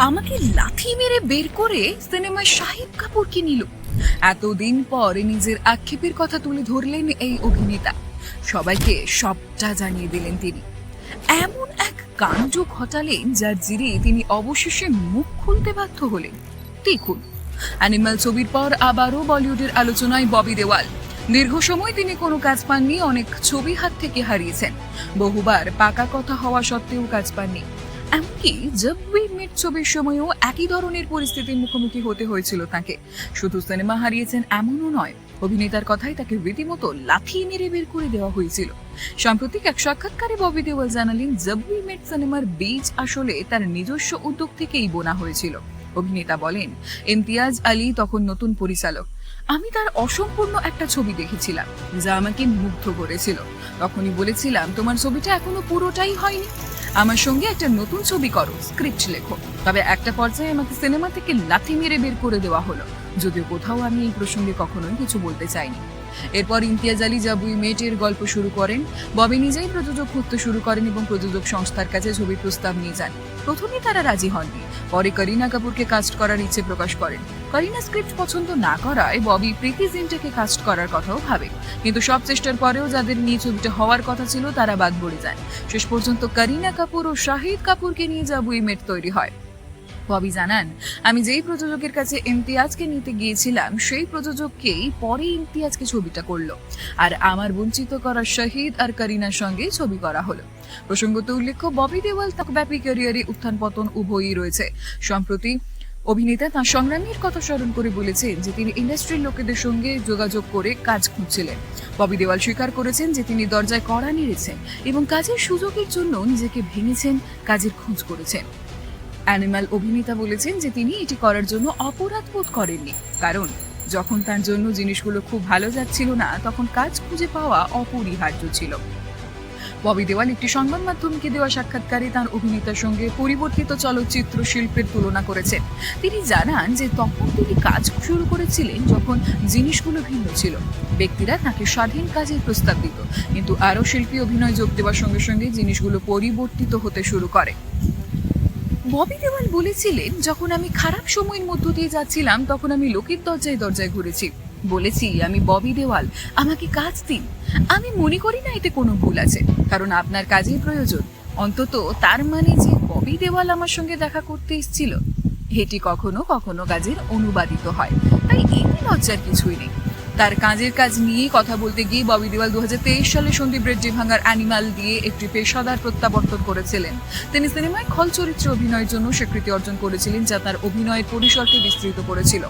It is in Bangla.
আমাকে লাথি মেরে বের করে সিনেমায় শাহিদ কাপুরকে নিল। এতদিন পর নিজের আক্ষেপের কথা তুলে ধরলেন এই অভিনেতা। সবাইকে সবটা জানিয়ে দিলেন তিনি। এমন এক কাণ্ড ঘটালেন যার জিরে তিনি অবশেষে মুখ খুলতে বাধ্য হলেন। দেখুন, অ্যানিমাল ছবির পর আবারও বলিউডের আলোচনায় ববি দেওয়াল। দীর্ঘ সময় তিনি কোনো কাজ পাননি, অনেক ছবি হাত থেকে হারিয়েছেন। বহুবার পাকা কথা হওয়া সত্ত্বেও কাজ পাননি। এমনকি জব উই মিট ছবির সময়ও একই ধরনের পরিস্থিতির মুখোমুখি হতে হয়েছিল তাকে। শুধু সিনেমা হারিয়েছেন এমনও নয়, অভিনেতার কথাই তাকে রীতিমতো লাথি মেরে বের করে দেওয়া হয়েছিল। সাম্প্রতিক এক সাক্ষাৎকারে ববি দেওয়াল জানালেন, জব উই মেট সিনেমার বীজ আসলে তার নিজস্ব উদ্যোগ থেকেই বোনা হয়েছিল। অভিনেতা বলেন, ইমতিয়াজ আলী তখন নতুন পরিচালক। আমি তার অসম্পূর্ণ একটা ছবি দেখেছিলাম, যা আমাকে মুগ্ধ করেছিল। তখনই বলেছিলাম, তোমার ছবিটা এখনও পুরোটাই হয়নি। আমার সঙ্গে একটা নতুন ছবি করো, স্ক্রিপ্ট লেখো। তবে একটা পর্যায়ে আমাকে সিনেমা থেকে লাথি মেরে বের করে দেওয়া হলো। যদিও কোথাও আমি এই প্রসঙ্গে কখনোই কিছু বলতে চাইনি। এরপর ইমতিয়াজ আলী জাবুই মেটের গল্প শুরু করেন। ববি নিজেই প্রযোজক খুঁজতে শুরু করেন এবং প্রযোজক সংস্থার কাছে ছবির প্রস্তাব নিয়ে যান। প্রথমে তারা রাজি হননি। পরে করিনা কাপুরকে কাস্ট করার ইচ্ছে প্রকাশ করেন। করিনা স্ক্রিপ্ট পছন্দ না করায় ববি প্রীতি জিন্টাকে কাস্ট করার কথাও ভাবে। কিন্তু সব চেষ্টার পরেও যাদের নিয়ে ছবিটা হওয়ার কথা ছিল তারা বাদ পড়ে যায়। শেষ পর্যন্ত করিনা কাপুর ও শাহিদ কাপুরকে নিয়ে জাবুই মেট তৈরি হয়। ববি জানান, আমি যেই প্রযোজকের কাছে ইমতিয়াজকে নিতে গিয়েছিলাম, সেই প্রযোজককেই পরে ইমতিয়াজকে ছবিটা করল। আর আমার বঞ্চিত করা শহীদ আর করিনার সঙ্গে ছবি করা হলো। প্রসঙ্গত উল্লেখ্য, ববি দেওয়াল তাক ব্যাপী ক্যারিয়ারে উত্থান পতন উভয়ই রয়েছে। সম্প্রতি অভিনেতা তাঁর সংগ্রামীর কথা স্মরণ করে বলেছেন যে তিনি ইন্ডাস্ট্রির লোকেদের সঙ্গে যোগাযোগ করে কাজ খুঁজছিলেন। ববি দেওয়াল স্বীকার করেছেন যে তিনি দরজায় কড়া নেড়েছেন এবং কাজের সুযোগের জন্য নিজেকে ভেঙেছেন, কাজের খোঁজ করেছেন। অ্যানিমাল অভিনেতা বলেছেন যে তিনি এটি করার জন্য অপরাধ বোধ করেননি। কারণ, যখন তার জন্য জিনিসগুলো খুব ভালো যাচ্ছিল না, তখন কাজ খুঁজে পাওয়া অপরিহার্য ছিল। ববি দেওয়াল একটি সংবাদ মাধ্যমকে দেওয়া সাক্ষাৎকারে তার অভিনেতার সঙ্গে পরিবর্তিত চলচ্চিত্র শিল্পের তুলনা করেছেন। তিনি জানান যে তখন তিনি কাজ শুরু করেছিলেন যখন জিনিসগুলো ভিন্ন ছিল। ব্যক্তিরা তাকে স্বাধীন কাজের প্রস্তাব দিত, কিন্তু আরও শিল্পী অভিনয় যোগ দেওয়ার সঙ্গে সঙ্গে জিনিসগুলো পরিবর্তিত হতে শুরু করে। ববি দেওয়াল বলেছিলেন, যখন আমি খারাপ সময়ের মধ্য দিয়ে যাচ্ছিলাম, তখন আমি লোকের দরজায় দরজায় ঘুরেছি। বলেছি, আমি ববি দেওয়াল, আমাকে কাজ দিন। আমি মনে করি না এতে কোনো ভুল আছে, কারণ আপনার কাজের প্রয়োজন। অন্তত তার মানে যে ববি দেওয়াল আমার সঙ্গে দেখা করতে এসেছিল। এটি কখনো কখনো কাজের অনুবাদিত হয়। তাই এতে লজ্জার কিছুই নেই। তার কাজের কাজ নিয়ে কথা বলতে গিয়ে ববি দেওয়াল দু হাজার তেইশ সালে সন্দীপ রেড্ডি ভাঙার অ্যানিমাল দিয়ে একটি পেশাদার প্রত্যাবর্তন করেছিলেন। তিনি সিনেমায় খল চরিত্রে অভিনয়ের জন্য স্বীকৃতি অর্জন করেছিলেন, যা তার অভিনয়ের পরিসরকে বিস্তৃত করেছিল।